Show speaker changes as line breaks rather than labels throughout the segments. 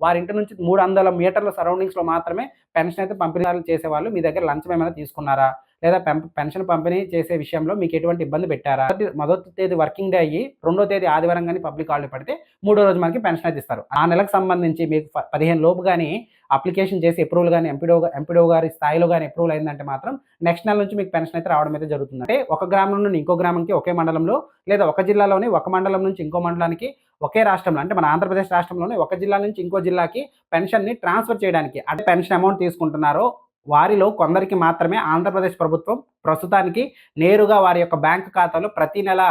వారి ఇంటి నుంచి మూడు వందల మీటర్ల సరౌండింగ్స్లో మాత్రమే పెన్షన్ అయితే పంపిణీ చేసేవాళ్ళు. మీ దగ్గర లంచం ఏమైనా తీసుకున్నారా? లేదా పెన్షన్ పంపిణీ చేసే విషయంలో మీకు ఎటువంటి ఇబ్బంది పెట్టారా? మొదటి- తేదీ వర్కింగ్ డే అయ్యి రెండో తేదీ ఆదివారం కానీ పబ్లిక్ హాలిడే పడితే మూడో రోజు మనకి పెన్షన్ అయితే ఇస్తారు. ఆ నెలకు సంబంధించి మీకు పదిహేను లోపు కానీ అప్లికేషన్ చేసి అప్రూవల్ కానీ ఎంపీడో ఎంపీడో గారి స్థాయిలో కానీ అప్రూవల్ అయిందంటే మాత్రం నెక్స్ట్ నెల నుంచి మీకు పెన్షన్ అయితే రావడం అయితే జరుగుతుంది. అంటే ఒక గ్రామం నుండి ఇంకో గ్రామంకి ఒకే మండలంలో లేదా ఒక జిల్లాలోని ఒక మండలం నుంచి ఇంకో మండలానికి ఒకే రాష్ట్రంలో అంటే మన ఆంధ్రప్రదేశ్ రాష్ట్రంలోనే ఒక జిల్లా నుంచి ఇంకో జిల్లాకి పెన్షన్ని ట్రాన్స్ఫర్ చేయడానికి అంటే పెన్షన్ అమౌంట్ తీసుకుంటున్నారో వారిలో కొందరికి మాత్రమే ఆంధ్రప్రదేశ్ ప్రభుత్వం ప్రస్తుతానికి నేరుగా వారి యొక్క బ్యాంకు ఖాతాలో ప్రతి నెల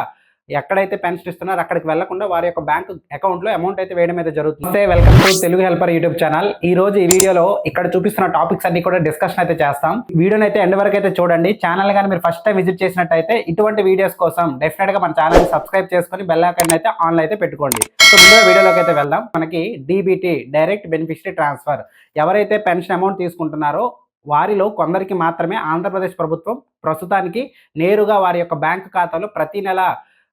ఎక్కడైతే పెన్షన్ ఇస్తున్నారో అక్కడికి వెళ్ళకుండా వారి యొక్క బ్యాంక్ అకౌంట్లో అమౌంట్ అయితే వేయడం అయితే జరుగుతుంది. Welcome to Telugu helper YouTube channel. ఈ రోజు ఈ వీడియోలో ఇక్కడ చూపిస్తున్న టాపిక్స్ అన్ని కూడా డిస్కషన్ అయితే చేస్తాం. వీడియోని అయితే ఎండ్ వరకు అయితే చూడండి. ఛానల్ కానీ మీరు ఫస్ట్ టైం విజిట్ చేసినట్టయితే ఇటువంటి వీడియోస్ కోసం డెఫినెట్గా మన ఛానల్ సబ్స్క్రైబ్ చేసుకొని బెల్ ఐకాన్ అయితే ఆన్ అయితే పెట్టుకోండి. సో ముందుగా వీడియోలోకి అయితే వెళ్దాం. మనకి డీబీటీ డైరెక్ట్ బెనిఫిషరీ ట్రాన్స్ఫర్ ఎవరైతే పెన్షన్ అమౌంట్ తీసుకుంటున్నారో వారిలో కొందరికి మాత్రమే ఆంధ్రప్రదేశ్ ప్రభుత్వం ప్రస్తుతానికి నేరుగా వారి యొక్క బ్యాంకు ఖాతాలో ప్రతి నెల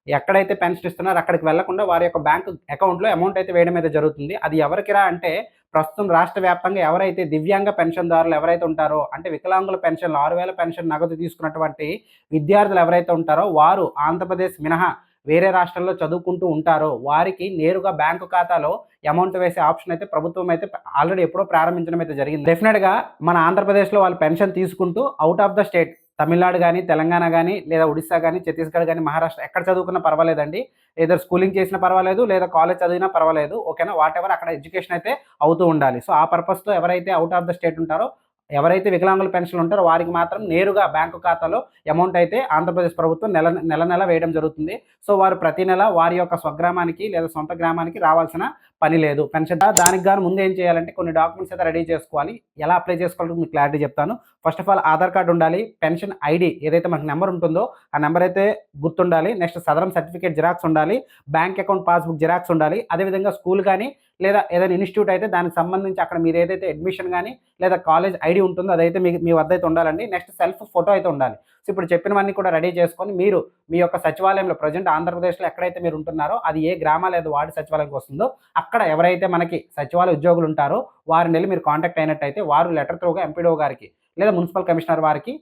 ఎక్కడైతే పెన్షన్ ఇస్తున్నారో అక్కడికి వెళ్ళకుండా వారి యొక్క బ్యాంకు అకౌంట్లో అమౌంట్ అయితే వేయడం అయితే జరుగుతుంది. అది ఎవరికిరా అంటే ప్రస్తుతం రాష్ట్ర వ్యాప్తంగా ఎవరైతే దివ్యాంగ పెన్షన్దారులు ఎవరైతే ఉంటారో అంటే వికలాంగుల పెన్షన్లు ఆరు వేల పెన్షన్ నగదు తీసుకున్నటువంటి విద్యార్థులు ఎవరైతే ఉంటారో వారు ఆంధ్రప్రదేశ్ మినహా వేరే రాష్ట్రంలో చదువుకుంటూ ఉంటారో వారికి నేరుగా బ్యాంకు ఖాతాలో అమౌంట్ వేసే ఆప్షన్ అయితే ప్రభుత్వం అయితే ఆల్రెడీ ఎప్పుడో ప్రారంభించడం అయితే జరిగింది. డెఫినెట్గా మన ఆంధ్రప్రదేశ్లో వాళ్ళు పెన్షన్ తీసుకుంటూ out of the state Tamil Nadu కానీ తెలంగాణ కానీ లేదా ఒడిశా కానీ ఛత్తీస్గఢ్ కానీ మహారాష్ట్ర ఎక్కడ చదువుకున్నా పర్వాలేదండి. ఏదో స్కూలింగ్ చేసినా పర్వాలేదు లేదా కాలేజ్ చదివినా పర్వాలేదు. ఓకేనా వాట్ ఎవర్ అక్కడ ఎడ్యుకేషన్ అయితే అవుతూ ఉండాలి. సో ఆ పర్పస్తో ఎవరైతే అవుట్ ఆఫ్ ద స్టేట్ ఉంటారో ఎవరైతే వికలాంగుల పెన్షన్ ఉంటారో వారికి మాత్రం నేరుగా బ్యాంకు ఖాతాలో అమౌంట్ అయితే ఆంధ్రప్రదేశ్ ప్రభుత్వం నెల నెల నెల వేయడం జరుగుతుంది. సో వారు ప్రతి నెల వారి యొక్క స్వగ్రామానికి లేదా సొంత గ్రామానికి రావాల్సిన పని లేదు. పెన్షన్ దానికి గాను ముందు ఏం చేయాలంటే కొన్ని డాక్యుమెంట్స్ అయితే రెడీ చేసుకోవాలి. ఎలా అప్లై చేసుకోవాలో మీకు క్లారిటీ చెప్తాను. First of all Aadhaar card ఉండాలి పెన్షన్ ఐడి ఏదైతే మనకి నెంబర్ ఉంటుందో ఆ నెంబర్ అయితే గుర్తుండాలి. నెక్స్ట్ సదరం సర్టిఫికేట్ జిరాక్స్ ఉండాలి బ్యాంక్ అకౌంట్ పాస్బుక్ జిరాక్స్ ఉండాలి. అదేవిధంగా స్కూల్ కానీ లేదా ఏదైనా ఇన్స్టిట్యూట్ అయితే దానికి సంబంధించి అక్కడ మీరు ఏదైతే అడ్మిషన్ కానీ లేదా కాలేజ్ ఐడి ఉంటుందో అదైతే మీ మీ వద్ద అయితే ఉండాలండి. నెక్స్ట్ సెల్ఫ్ ఫోటో అయితే ఉండాలి. సో ఇప్పుడు చెప్పినవన్నీ కూడా రెడీ చేసుకొని మీరు మీ యొక్క సచివాలయంలో ప్రజెంట్ ఆంధ్రప్రదేశ్లో ఎక్కడైతే మీరు ఉంటున్నారో అది ఏ గ్రామ లేదా వార్డు సచివాలయంకి వస్తుందో అక్కడ ఎవరైతే మనకి సచివాలయ ఉద్యోగులు ఉంటారో వారిని వెళ్ళి మీరు కాంటాక్ట్ అయినట్టయితే వారు లెటర్ త్రూగా ఎంపీడో గారికి లేదా మున్సిపల్ కమిషనర్ వారికి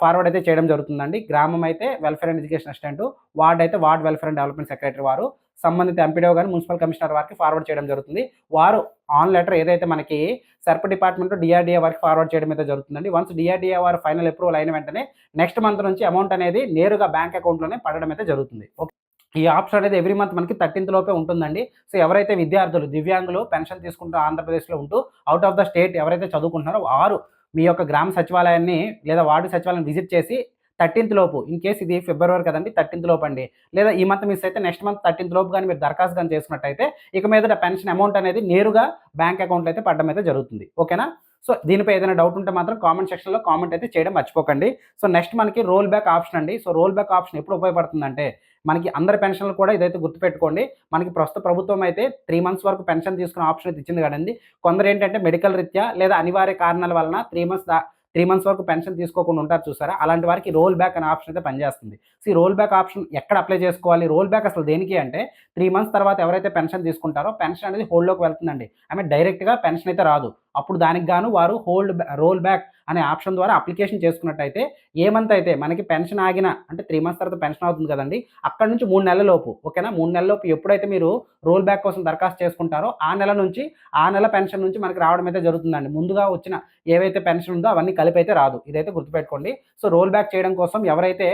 ఫార్వర్డ్ అయితే చేయడం జరుగుతుందండి. గ్రామం అయితే welfare and education assistant ward అయితే ward welfare and development secretary వారు సంబంధిత ఎంపీడో కానీ మున్సిపల్ కమిషనర్ వారికి ఫార్వర్డ్ చేయడం జరుగుతుంది. వారు ఆన్ లెటర్ ఏదైతే మనకి సర్ప డిపార్ట్మెంట్ డిఆర్డీఏ వారికి ఫార్వర్డ్ చేయడం అయితే జరుగుతుందండి. వన్స్ డిఆర్డీఏ వారు ఫైనల్ అప్రూవల్ అయిన వెంటనే నెక్స్ట్ మంత్ నుంచి అమౌంట్ అనేది నేరుగా బ్యాంక్ అకౌంట్లోనే పడడం అయితే జరుగుతుంది. ఓకే. ఈ ఆప్షన్ అనేది ఎవ్రీ మంత్ మనకి థర్టీన్త్ లోపే ఉంటుందండి. సో ఎవరైతే విద్యార్థులు దివ్యాంగులు పెన్షన్ తీసుకుంటూ ఆంధ్రప్రదేశ్లో ఉంటూ అవుట్ ఆఫ్ ద స్టేట్ ఎవరైతే చదువుకుంటున్నారో వారు మీ యొక్క గ్రామ సచివాలయాన్ని లేదా వార్డు సచివాలయం విజిట్ చేసి థర్టీన్త్ లోపు ఇన్ కేస్ ఇది ఫిబ్రవరి కదండి థర్టీన్త్ లోపు అండి. లేదా ఈ మంత్ మిస్ అయితే నెక్స్ట్ మంత్ థర్టీన్త్ లోపు కానీ మీరు దరఖాస్తు కానీ చేసుకున్నట్టయితే ఇక మీద పెన్షన్ అమౌంట్ అనేది నేరుగా బ్యాంక్ అకౌంట్లో అయితే పడడం అయితే జరుగుతుంది. ఓకేనా? సో దీనిపై ఏదైనా డౌట్ ఉంటే మాత్రం కామెంట్ సెక్షన్లో కామెంట్ అయితే చేయడం మర్చిపోకండి. సో నెక్స్ట్ మనకి రోల్ బ్యాక్ ఆప్షన్ అండి. సో రోల్ బ్యాక్ ఆప్షన్ ఎప్పుడు ఉపయోగపడుతుందంటే మనకి అందరి పెన్షన్లు కూడా ఇదైతే గుర్తుపెట్టుకోండి. మనకి ప్రస్తుత ప్రభుత్వం అయితే త్రీ మంత్స్ వరకు పెన్షన్ తీసుకునే ఆప్షన్ అయితే ఇచ్చింది కదండి. కొందరు ఏంటంటే మెడికల్ రీత్యా లేదా అనివార్య కారణాల వలన త్రీ మంత్స్ త్రీ మంత్స్ వరకు పెన్షన్ తీసుకోకుండా ఉంటారు చూసారా? అలాంటి వారికి రోల్ బ్యాక్ అనే ఆప్షన్ అయితే పనిచేస్తుంది. సో ఈ రోల్ బ్యాక్ ఆప్షన్ ఎక్కడ అప్లై చేసుకోవాలి? రోల్ బ్యాక్ అసలు దేనికి అంటే త్రీ మంత్స్ తర్వాత ఎవరైతే పెన్షన్ తీసుకుంటారో పెన్షన్ అనేది హోల్డ్లోకి వెళ్తుందండి. ఆమె డైరెక్ట్గా పెన్షన్ అయితే రాదు. అప్పుడు దానికి గాను వారు హోల్డ్ రోల్ బ్యాక్ అనే ఆప్షన్ ద్వారా అప్లికేషన్ చేసుకున్నట్టయితే ఏ మంత్ అయితే మనకి పెన్షన్ ఆగిన అంటే త్రీ మంత్స్ తర్వాత పెన్షన్ అవుతుంది కదండి అక్కడ నుంచి మూడు నెలల లోపు ఓకేనా? మూడు నెలల లోపు ఎప్పుడైతే మీరు రోల్ బ్యాక్ కోసం దరఖాస్తు చేసుకుంటారో ఆ నెల నుంచి ఆ నెల పెన్షన్ నుంచి మనకి రావడం అయితే జరుగుతుందండి. ముందుగా వచ్చిన ఏవైతే పెన్షన్ ఉందో అవన్నీ కలిపి అయితే రాదు. ఇదైతే గుర్తుపెట్టుకోండి. సో రోల్ బ్యాక్ చేయడం కోసం ఎవరైతే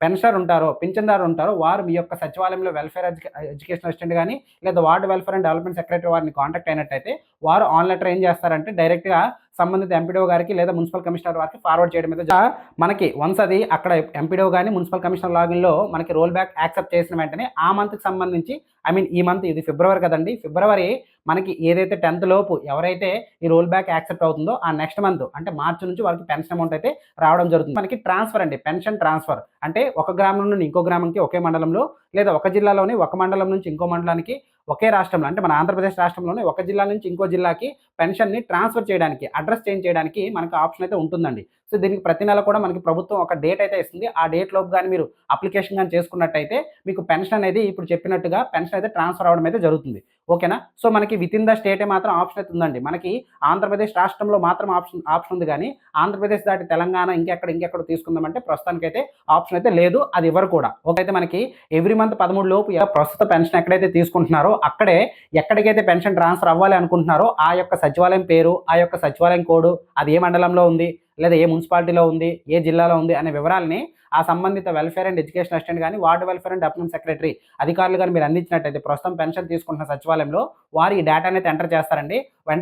పెన్షనర్ ఉంటారో పింఛన్దారు ఉంటారో వారు మీ యొక్క సచివాలయంలో వెల్ఫేర్ ఎడ్యుకేషన్ అసిస్టెంట్ కానీ లేదా ward welfare and development secretary వారిని కాంటాక్ట్ అయినట్టయితే వారు ఆన్ లెటర్ ఏం చేస్తారంటే డైరెక్ట్గా సంబంధిత ఎంపీడో గారికి లేదా మున్సిపల్ కమిషనర్ వారికి ఫార్వర్డ్ చేయడం మీద మనకి వన్స్ అది అక్కడ ఎంపీడో కానీ మున్సిపల్ కమిషనర్ లాగిన్లో మనకి రోల్ బ్యాక్ యాక్సెప్ట్ చేసిన వెంటనే ఆ మంత్కి సంబంధించి ఐ మీన్ ఈ మంత్ ఇది ఫిబ్రవరి కదండి ఫిబ్రవరి మనకి ఏదైతే టెన్త్ లోపు ఎవరైతే ఈ రోల్ బ్యాక్ యాక్సెప్ట్ అవుతుందో ఆ నెక్స్ట్ మంత్ అంటే మార్చి నుంచి వాళ్ళకి పెన్షన్ అమౌంట్ అయితే రావడం జరుగుతుంది. మనకి ట్రాన్స్ఫర్ అండి పెన్షన్ ట్రాన్స్ఫర్. అంటే ఒక గ్రామం నుండి ఇంకో గ్రామంకి ఒకే మండలంలో లేదా ఒక జిల్లాలోని ఒక మండలం నుంచి ఇంకో మండలానికి ఒకే రాష్ట్రంలో అంటే మన ఆంధ్రప్రదేశ్ రాష్ట్రంలోనే ఒక జిల్లా నుంచి ఇంకో జిల్లాకి పెన్షన్ని ట్రాన్స్ఫర్ చేయడానికి అడ్రస్ చేంజ్ చేయడానికి మనకు ఆప్షన్ అయితే ఉంటుందండి. సో దీనికి ప్రతి నెల కూడా మనకి ప్రభుత్వం ఒక డేట్ అయితే ఇస్తుంది. ఆ డేట్ లోపు కానీ మీరు అప్లికేషన్ కానీ చేసుకున్నట్టయితే మీకు పెన్షన్ అనేది ఇప్పుడు చెప్పినట్టుగా పెన్షన్ అయితే ట్రాన్స్ఫర్ అవ్వడం అయితే జరుగుతుంది. ఓకేనా? సో మనకి విత్ ఇన్ ద స్టేటే మాత్రం ఆప్షన్ అయితే ఉందండి. మనకి ఆంధ్రప్రదేశ్ రాష్ట్రంలో మాత్రం ఆప్షన్ ఆప్షన్ ఉంది కానీ ఆంధ్రప్రదేశ్ దాటి తెలంగాణ ఇంకెక్కడ ఇంకెక్కడ తీసుకుందామంటే ప్రస్తుతానికైతే ఆప్షన్ అయితే లేదు. అది ఇవ్వరు కూడా. ఒకైతే మనకి ఎవ్రీ మంత్ పదమూడు లోపు ప్రస్తుత పెన్షన్ ఎక్కడైతే తీసుకుంటున్నారో అక్కడే ఎక్కడికైతే పెన్షన్ ట్రాన్స్ఫర్ అవ్వాలి అనుకుంటున్నారో ఆ యొక్క సచివాలయం పేరు ఆ యొక్క సచివాలయం కోడ్ అది ఏ మండలంలో ఉంది లేదా ఏ మున్సిపాలిటీలో ఉంది ఏ జిల్లాలో ఉంది అనే వివరాలని ఆ సంబంధిత వెల్ఫేర్ అండ్ ఎడ్యుకేషన్ అసిస్టెంట్ కానీ ward welfare and development secretary అధికారులు కానీ మీరు అందించినట్టయితే ప్రస్తుతం పెన్షన్ తీసుకుంటున్న సచివాలయంలో వారు ఈ డేటా అనేది ఎంటర్ చేస్తారండి.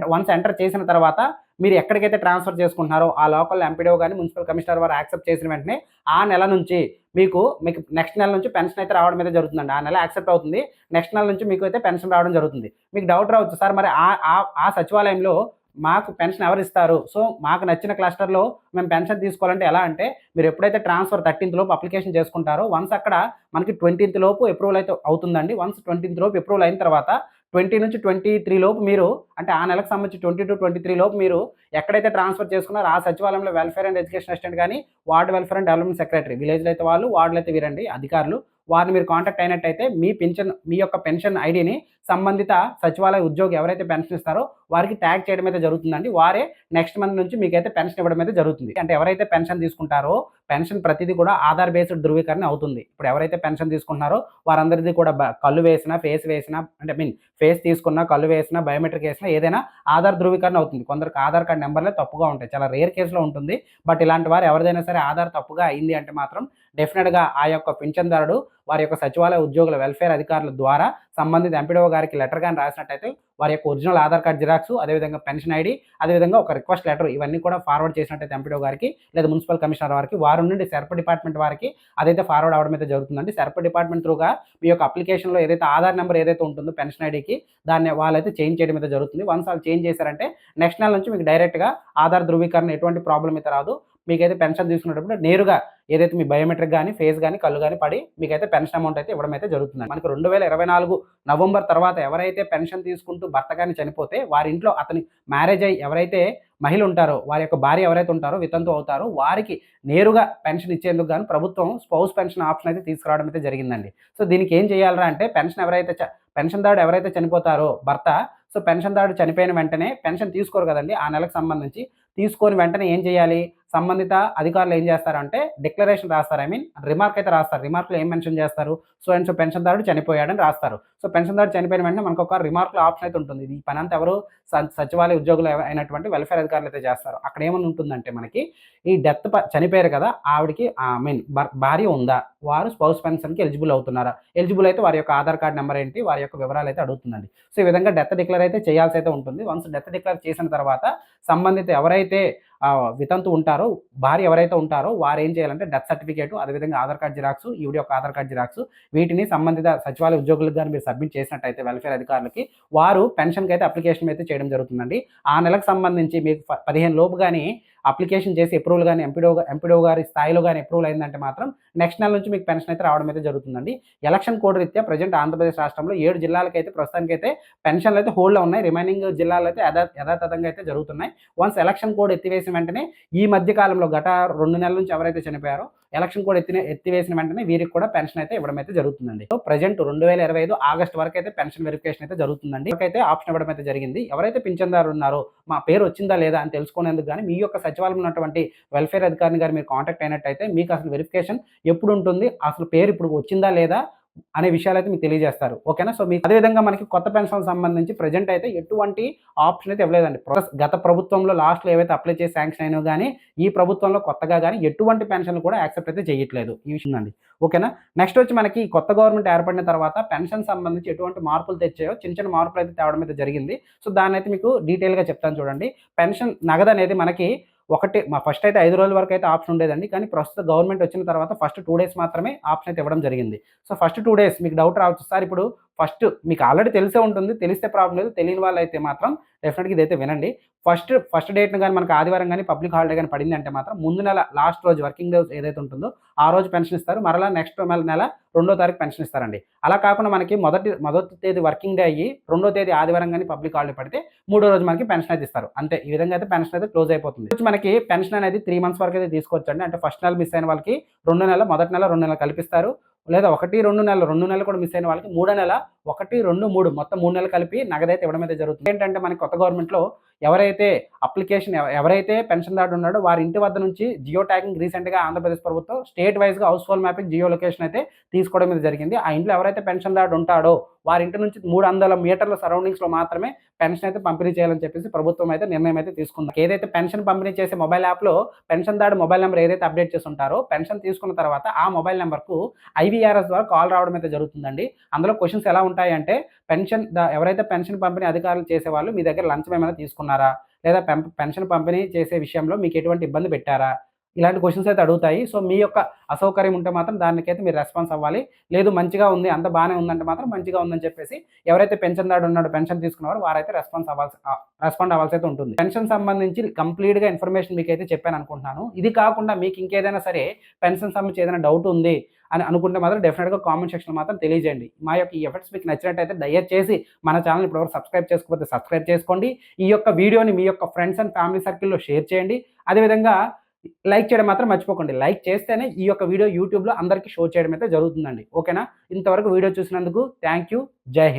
వన్స్ ఎంటర్ చేసిన తర్వాత మీరు ఎక్కడికైతే ట్రాన్స్ఫర్ చేసుకుంటున్నారో ఆ లోకల్ ఎంపీడీఓ కానీ మున్సిపల్ కమిషనర్ వారు యాక్సెప్ట్ చేసిన వెంటనే ఆ నెల నుంచి మీకు మీకు నెక్స్ట్ నెల నుంచి పెన్షన్ అయితే రావడం అయితే జరుగుతుందండి. ఆ నెల యాక్సెప్ట్ అవుతుంది. నెక్స్ట్ నెల నుంచి మీకు అయితే పెన్షన్ రావడం జరుగుతుంది. మీకు డౌట్ రావచ్చు సార్ మరి ఆ ఆ- ఆ సచివాలయంలో మాకు పెన్షన్ ఎవరు ఇస్తారు? సో మాకు నచ్చిన క్లస్టర్లో మేము పెన్షన్ తీసుకోవాలంటే ఎలా అంటే మీరు ఎప్పుడైతే ట్రాన్స్ఫర్ థర్టీన్త్ లోపు అప్లికేషన్ చేసుకుంటారో వన్స్ అక్కడ మనకి ట్వంటీన్త్ లోపు అప్రూవల్ అయితే అవుతుందండి. వన్స్ ట్వంటీన్త్ లోపు అప్రూవల్ అయిన తర్వాత ట్వంటీ నుంచి ట్వంటీ త్రీ లోపు మీరు అంటే ఆ నెలకు సంబంధించి ట్వంటీ టు ట్వంటీ త్రీ లోపు మీరు ఎక్కడైతే ట్రాన్స్ఫర్ చేసుకున్నారో ఆ సచివాలయంలో వెల్ఫేర్ అండ్ ఎడ్యుకేషన్ అసిస్టెంట్ కానీ ward welfare and development secretary విలేజ్లో అయితే వాళ్ళు వార్డులో అయితే వీరండి అధికారులు వారిని మీరు కాంటాక్ట్ అయినట్టయితే మీ పెన్షన్ మీ యొక్క పెన్షన్ ఐడిని సంబంధిత సచివాలయ ఉద్యోగి ఎవరైతే పెన్షన్ ఇస్తారో వారికి ట్యాగ్ చేయడం అయితే జరుగుతుందండి. వారే నెక్స్ట్ మంత్ నుంచి మీకైతే పెన్షన్ ఇవ్వడం అయితే జరుగుతుంది. అంటే ఎవరైతే పెన్షన్ తీసుకుంటారో పెన్షన్ ప్రతిదీ కూడా ఆధార్ బేస్డ్ ధృవీకరణ అవుతుంది. ఇప్పుడు ఎవరైతే పెన్షన్ తీసుకుంటున్నారో వారందరిది కూడా కళ్ళు వేసినా ఫేస్ వేసినా అంటే మీన్ ఫేస్ తీసుకున్నా కళ్ళు వేసినా బయోమెట్రిక్ వేసినా ఏదైనా ఆధార్ ధృవీకరణ అవుతుంది. కొందరికి ఆధార్ కార్డ్ నెంబర్లే తప్పుగా ఉంటాయి. చాలా రేర్ కేసులో ఉంటుంది. బట్ ఇలాంటి వారు ఎవరిదైనా సరే ఆధార్ తప్పుగా అయింది అంటే మాత్రం డెఫినెట్గా ఆ యొక్క పింఛన్దారుడు వారి యొక్క సచివాలయ ఉద్యోగుల వెల్ఫేర్ అధికారుల ద్వారా సంబంధిత ఎంపీడీఓ గారికి లెటర్ కానీ రాసినట్టయితే వారి యొక్క ఒరిజినల్ ఆధార్ కార్డ్ జిరాక్స్ అదేవిధంగా పెన్షన్ ఐడి అదేవిధంగా ఒక రిక్వెస్ట్ లెటర్ ఇవన్నీ కూడా ఫార్వర్డ్ చేసినట్టయితే ఎంపీడీఓ గారికి లేదా మున్సిపల్ కమిషనర్ వారికి వారి నుండి సెర్ప డిపార్ట్మెంట్ వారికి అదైతే ఫార్వర్డ్ అవడం అయితే జరుగుతుందండి. సెర్ప డిపార్ట్మెంట్ త్రూగా మీ యొక్క అప్లికేషన్లో ఏదైతే ఆధార్ నెంబర్ ఏదైతే ఉంటుందో పెన్షన్ ఐడికి దాన్ని వాళ్ళైతే చేంజ్ చేయడం అయితే జరుగుతుంది. వన్స్ వాళ్ళు చేంజ్ చేశారంటే నెక్స్ట్ నెల నుంచి మీకు డైరెక్ట్గా ఆధార్ ధృవీకరణ ఎటువంటి ప్రాబ్లం అయితే రాదు. మీకైతే పెన్షన్ తీసుకునేటప్పుడు నేరుగా ఏదైతే మీ బయోమెట్రిక్ కానీ ఫేస్ కానీ కళ్ళు కానీ పడి మీకైతే పెన్షన్ అమౌంట్ అయితే ఇవ్వడం అయితే జరుగుతుంది మనకి రెండు వేల ఇరవై నాలుగు నవంబర్ తర్వాత ఎవరైతే పెన్షన్ తీసుకుంటూ భర్త కానీ చనిపోతే వారి ఇంట్లో అతని మ్యారేజ్ అయ్యి ఎవరైతే మహిళ ఉంటారో వారి యొక్క భార్య ఎవరైతే ఉంటారో వితంతు అవుతారో వారికి నేరుగా పెన్షన్ ఇచ్చేందుకు కానీ ప్రభుత్వం స్పౌస్ పెన్షన్ ఆప్షన్ అయితే తీసుకురావడం అయితే జరిగిందండి. సో దీనికి ఏం చేయాలరా అంటే పెన్షన్ ఎవరైతే చ- పెన్షన్ దాడు ఎవరైతే చనిపోతారో భర్త సో పెన్షన్ దాడు చనిపోయిన వెంటనే పెన్షన్ తీసుకోరు కదండి. ఆ నెలకు సంబంధించి తీసుకొని వెంటనే ఏం చేయాలి? సంబంధిత అధికారులు ఏం చేస్తారంటే డిక్లరేషన్ రాస్తారు. ఐ మీన్ రిమార్క్ అయితే రాస్తారు. రిమార్క్లో ఏం మెన్షన్ చేస్తారు? సో అండ్ సో పెన్షన్దారుడు చనిపోయాడని రాస్తారు. సో పెన్షన్దారుడు చనిపోయిన వెంటనే మనకు ఒక రిమార్క్లో ఆప్షన్ అయితే ఉంటుంది. ఈ పని అంతా ఎవరు స- సచివాలయ ఉద్యోగులు అయినటువంటి వెల్ఫేర్ అధికారులు అయితే చేస్తారు. అక్కడ ఏమని ఉంటుందంటే మనకి ఈ డెత్ చనిపోయారు కదా ఆవిడకి ఐ మీన్ భార్య ఉందా? వారు స్పౌస్ పెన్షన్కి ఎలిజిబుల్ అవుతున్నారా? ఎలిజిబుల్ అయితే వారి యొక్క ఆధార్ కార్డ్ నెంబర్ ఏంటి? వారి యొక్క వివరాలు అయితే అడుగుతుందండి. సో ఈ విధంగా డెత్ డిక్లేర్ అయితే చేయాల్సి అయితే ఉంటుంది. వన్స్ డెత్ డిక్లేర్ చేసిన తర్వాత సంబంధిత ఎవరైతే వితంతు ఉంటారో భార్య ఎవరైతే ఉంటారో వారు ఏం చేయాలంటే డెత్ సర్టిఫికేట్ అదేవిధంగా ఆధార్ కార్డ్ జిరాక్స్ ఈవిడ యొక్క ఆధార్ కార్డ్ జిరాక్స్ వీటిని సంబంధిత సచివాలయ ఉద్యోగులకు కానీ మీరు సబ్మిట్ చేసినట్టయితే వెల్ఫేర్ అధికారులకి వారు పెన్షన్కి అయితే అప్లికేషన్ అయితే చేయడం జరుగుతుందండి. ఆ నెలకు సంబంధించి మీకు ప- పదిహేను లోపు కానీ అప్లికేషన్ చేసి అప్రూవల్ కానీ ఎంపీడో ఎంపీడో గారి స్థాయిలో కానీ అప్రూవల్ అయిందంటే మాత్రం నెక్స్ట్ నెల నుంచి మీకు పెన్షన్ అయితే రావడం అయితే జరుగుతుందండి. ఎలక్షన్ కోడ్ రీత్యా ప్రజెంట్ ఆంధ్రప్రదేశ్ రాష్ట్రంలో ఏడు జిల్లాలకైతే ప్రస్తుతానికైతే పెన్షన్లు అయితే హోల్డ్లో ఉన్నాయి. రిమైనింగ్ జిల్లాలో అయితే యథాతథంగా అయితే జరుగుతున్నాయి. వన్స్ ఎలక్షన్ కోడ్ ఎత్తివేసిన వెంటనే ఈ మధ్య కాలంలో గత రెండు నెలల నుంచి ఎవరైతే చనిపోయారో ఎలక్షన్ కూడా ఎత్తిన ఎత్తివేసిన వెంటనే వీరికి కూడా పెన్షన్ అయితే ఇవ్వడం అయితే జరుగుతుందండి. సో ప్రజెంట్ రెండు వేల ఇరవై ఐదు ఆగస్ట్ వరకు అయితే పెన్షన్ వెరిఫికేషన్ అయితే జరుగుతుందండి. అయితే ఆప్షన్ ఇవ్వడం అయితే జరిగింది. ఎవరైతే పింఛన్దారు ఉన్నారో మా పేరు వచ్చిందా లేదా? అని తెలుసుకునేందుకు కానీ మీ యొక్క సచివాలయం ఉన్నటువంటి వెల్ఫేర్ అధికారిని గారు మీరు కాంటాక్ట్ అయినట్టయితే మీకు అసలు వెరిఫికేషన్ ఎప్పుడు ఉంటుంది? అసలు పేరు ఇప్పుడు వచ్చిందా లేదా? అనే విషయాలు అయితే మీకు తెలియజేస్తారు. ఓకేనా? సో మీకు అదేవిధంగా మనకి కొత్త పెన్షన్ సంబంధించి ప్రజెంట్ అయితే ఎటువంటి ఆప్షన్ అయితే ఇవ్వలేదండి. ప్ర- గత ప్రభుత్వంలో లాస్ట్లో ఏవైతే అప్లై చేసి శాంక్షన్ అయినా కానీ ఈ ప్రభుత్వంలో కొత్తగా కానీ ఎటువంటి పెన్షన్లు కూడా యాక్సెప్ట్ అయితే చేయట్లేదు. ఈ విషయం అండి ఓకేనా? నెక్స్ట్ వచ్చి మనకి కొత్త గవర్నమెంట్ ఏర్పడిన తర్వాత పెన్షన్ సంబంధించి ఎటువంటి మార్పులు తెచ్చాయో చిన్న చిన్న మార్పులు అయితే తేవడం అయితే జరిగింది. సో దాన్ని అయితే మీకు డీటెయిల్గా చెప్తాను చూడండి. పెన్షన్ నగదు అనేది మనకి ఒకటి మా ఫస్ట్ అయితే ఐదు రోజుల వరకు అయితే ఆప్షన్ ఉండేదండి. కానీ ప్రస్తుత గవర్నమెంట్ వచ్చిన తర్వాత ఫస్ట్ టూ డేస్ మాత్రమే ఆప్షన్ అయితే ఇవ్వడం జరిగింది. సో ఫస్ట్ టూ డేస్ మీకు డౌట్ రావచ్చు. సార్ ఇప్పుడు ఫస్ట్ మీకు ఆల్రెడీ తెలిసే ఉంటుంది తెలిస్తే ప్రాబ్లం లేదు తెలియని వాళ్ళు అయితే మాత్రం డెఫినెట్గా ఇదైతే వినండి. ఫస్ట్ ఫస్ట్ డేట్ను కానీ మనకు ఆదివారం కానీ పబ్లిక్ హాలిడే కానీ పడింది అంటే మాత్రం ముందు నెల లాస్ట్ రోజు వర్కింగ్ డేస్ ఏదైతే ఉంటుందో ఆ రోజు పెన్షన్ ఇస్తారు మరలా నెక్స్ట్ నెల రెండో తారీఖు పెన్షన్ ఇస్తారండి. అలా కాకుండా మనకి మొదటి మొదటి తేదీ వర్కింగ్ డే అయ్యి రెండో తేదీ ఆదివారం కానీ పబ్లిక్ హాలిడే పడితే మూడో రోజు మనకి పెన్షన్ అయితే ఇస్తారు. అంతే ఈ విధంగా అయితే పెన్షన్ అయితే క్లోజ్ అయిపోతుంది. వచ్చి మనకి పెన్షన్ అనేది త్రీ మంత్స్ వరకు అయితే తీసుకోవచ్చండి. అంటే ఫస్ట్ నెల మిస్ అయిన వాళ్ళకి రెండు నెల మొదటి నెల రెండు నెలలు కల్పిస్తారు. లేదా ఒకటి రెండు నెలలు రెండు నెలలు కూడా మిస్ అయిన వాళ్ళకి మూడో నెల ఒకటి రెండు మూడు మొత్తం మూడు నెలలు కలిపి నగదైతే ఇవ్వడం అయితే జరుగుతుంది. ఏంటంటే మనకి కొత్త గవర్నమెంట్లో ఎవరైతే అప్లికేషన్ ఎవరైతే పెన్షన్ దాడు ఉన్నాడో వారి ఇంటి వద్ద నుంచి జియో ట్యాగింగ్ రీసెంట్గా ఆంధ్రప్రదేశ్ ప్రభుత్వం స్టేట్ వైజ్గా household mapping geo location అయితే తీసుకోవడం మీద జరిగింది. ఆ ఇంట్లో ఎవరైతే పెన్షన్ దాడు ఉంటాడో వారి ఇంటి నుంచి మూడు వందల మీటర్ల సరౌండింగ్స్లో మాత్రమే పెన్షన్ అయితే పంపిణీ చేయాలని చెప్పేసి ప్రభుత్వం అయితే నిర్ణయం అయితే తీసుకుంది. ఏదైతే పెన్షన్ పంపిణీ చేసే మొబైల్ యాప్లో పెన్షన్ దాడు మొబైల్ నెంబర్ ఏదైతే అప్డేట్ చేసి ఉంటారో పెన్షన్ తీసుకున్న తర్వాత ఆ మొబైల్ నెంబర్కు ఐవీఆర్ఎస్ ద్వారా కాల్ రావడం అయితే జరుగుతుందండి. అందులో క్వశ్చన్స్ ఎలా ఉంటాయంటే పెన్షన్ ఎవరైతే పెన్షన్ పంపిణీ అధికారులు చేసే వాళ్ళు మీ దగ్గర లంచం ఏమైనా తీసుకున్నారా? లేదా పెన్షన్ పంపిణీ చేసే విషయంలో మీకు ఎటువంటి ఇబ్బంది పెట్టారా? ఇలాంటి క్వశ్చన్స్ అయితే అడుగుతాయి. సో మీ యొక్క అసౌకర్యం ఉంటే మాత్రం దానికైతే మీరు రెస్పాన్స్ అవ్వాలి. లేదు మంచిగా ఉంది అంత బాగానే ఉందంటే మాత్రం మంచిగా ఉందని చెప్పేసి ఎవరైతే పెన్షన్ దాడు ఉన్నాడో పెన్షన్ తీసుకున్నారో వారైతే రెస్పాన్స్ అవ్వాల్సి రెస్పాండ్ అవ్వాల్సి అయితే ఉంటుంది. పెన్షన్ సంబంధించి కంప్లీట్గా ఇన్ఫర్మేషన్ మీకు అయితే చెప్పాను అనుకుంటున్నాను. ఇది కాకుండా మీకు ఇంకేదైనా సరే పెన్షన్ సంబంధించి ఏదైనా డౌట్ ఉంది అని అనుకుంటే మాత్రం డెఫినెట్గా కామెంట్ సెక్షన్ మాత్రం తెలియజేయండి. మా యొక్క ఈ ఎఫర్ట్స్ మీకు నచ్చినట్టయితే దయచేసి మన ఛానల్ ఇప్పటివరకు సబ్స్క్రైబ్ చేసుకోకపోతే సబ్స్క్రైబ్ చేసుకోండి. ఈ యొక్క వీడియోని మీ యొక్క ఫ్రెండ్స్ అండ్ ఫ్యామిలీ సర్కిల్లో షేర్ చేయండి. అదేవిధంగా లైక్ చేయడం మాత్రం మర్చిపోకండి. లైక్ చేస్తేనే ఈ యొక్క వీడియో యూట్యూబ్లో అందరికీ షో చేయడం అయితే జరుగుతుందండి. ఓకేనా? ఇంతవరకు వీడియో చూసినందుకు థ్యాంక్ యూ. జై హింద్.